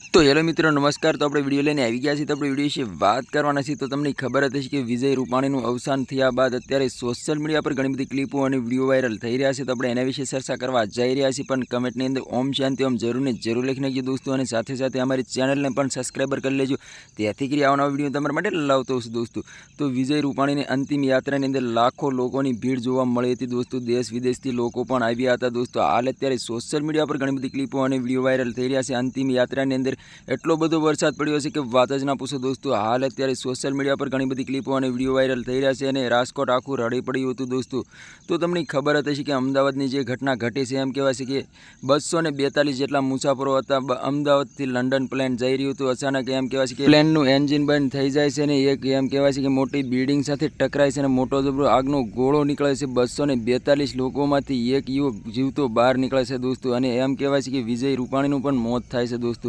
તો હેલો મિત્રો, નમસ્કાર. તો આપણે વીડિયો લઈને આવી ગયા છીએ. તો આપણે વીડિયો વિશે વાત કરવાના છીએ. તો તમને ખબર હતી કે વિજય રૂપાણીનું અવસાન થયા બાદ અત્યારે સોશિયલ મીડિયા પર ઘણી બધી ક્લિપો અને વીડિયો વાયરલ થઈ રહ્યા છે. તો આપણે એના વિશે ચર્ચા કરવા જઈ રહ્યા છીએ. પણ કમેન્ટની અંદર ઓમ શાંતિ, ઓમ જરૂરને જરૂર લખી નાખજો દોસ્તો. અને સાથે સાથે અમારી ચેનલને પણ સબસ્ક્રાઈબર કરી લેજો. ત્યાંથી કરી આવવાનો વીડિયો તમારા માટે લાવતો હશે દોસ્તો. તો વિજય રૂપાણીની અંતિમ યાત્રાની અંદર લાખો લોકોની ભીડ જોવા મળી હતી દોસ્તો. દેશ વિદેશથી લોકો પણ આવ્યા હતા દોસ્તો. હાલ અત્યારે સોશિયલ મીડિયા પર ઘણી બધી ક્લિપો અને વીડિયો વાયરલ થઈ રહ્યા છે. અંતિમ યાત્રાની અંદર એટલો બધો વરસાદ પડ્યો છે કે વાત જ ના પૂછો દોસ્તો. હાલ અત્યારે સોશિયલ મીડિયા પર ઘણી બધી ક્લિપો અને વીડિયો વાયરલ થઈ રહ્યા છે અને રાજકોટ આખું રડી પડ્યું હતું દોસ્તો. તો તમને ખબર હતી કે અમદાવાદની જે ઘટના ઘટી છે, એમ કહેવાય છે કે બસો બેતાલીસ જેટલા મુસાફરો હતા અમદાવાદથી લંડન પ્લેન જઈ રહ્યું હતું. અચાનક એમ કહેવાય છે કે પ્લેનનું એન્જિન બંધ થઈ જાય છે અને એક એમ કહેવાય છે કે મોટી બિલ્ડિંગ સાથે ટકરાય છે અને મોટો જબરો આગનો ગોળો નીકળે છે. બસો ને બેતાલીસ લોકોમાંથી એક યુવક જીવતો બહાર નીકળે છે દોસ્તો અને એમ કહેવાય છે કે વિજય રૂપાણીનું પણ મોત થાય છે દોસ્તો.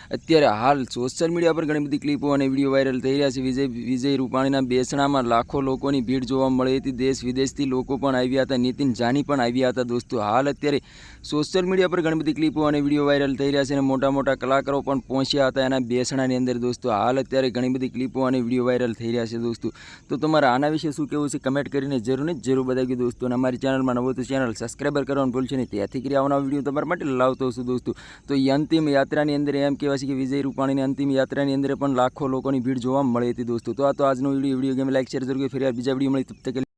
અત્યારે હાલ સોશિયલ મીડિયા પર ઘણી બધી ક્લિપો અને વીડિયો વાયરલ થઈ રહ્યા છે. વિજય વિજય રૂપાણીના બેસણામાં લાખો લોકોની ભીડ જોવા મળી હતી. દેશ વિદેશથી લોકો પણ આવ્યા હતા. નીતિન જાની પણ આવ્યા હતા. દોસ્તો, હાલ અત્યારે સોશિયલ મીડિયા પર ઘણી બધી ક્લિપો અને વીડિયો વાયરલ થઈ રહ્યા છે અને મોટા મોટા કલાકારો પણ પહોંચ્યા હતા એના બેસણાની અંદર. દોસ્તો, હાલ અત્યારે ઘણી બધી ક્લિપો અને વીડિયો વાયરલ થઈ રહ્યા છે દોસ્તો. તો તમારે આના વિશે શું કહેવું છે કમેન્ટ કરીને જરૂર ને જરૂર બતાવી દોસ્તો. અને અમારી ચેનલમાં નવો તો ચેનલ સબસ્ક્રાઈબર કરવાનું ભૂલશે નહીં. ત્યાંથી કરી આવવાનો વીડિયો તમારા માટે લાવતો છું દોસ્તો. તો અંતિમ યાત્રાની અંદર એમ કહેવાય છે કે વિજય રૂપાણીની અંતિમ યાત્રાની અંદર પણ લાખો લોકોની ભીડ જોવા મળી હતી દોસ્તો. તો આ તો આજનો video video game like, share જરૂર ફરી બીજા વીડિયો મળી તબ તક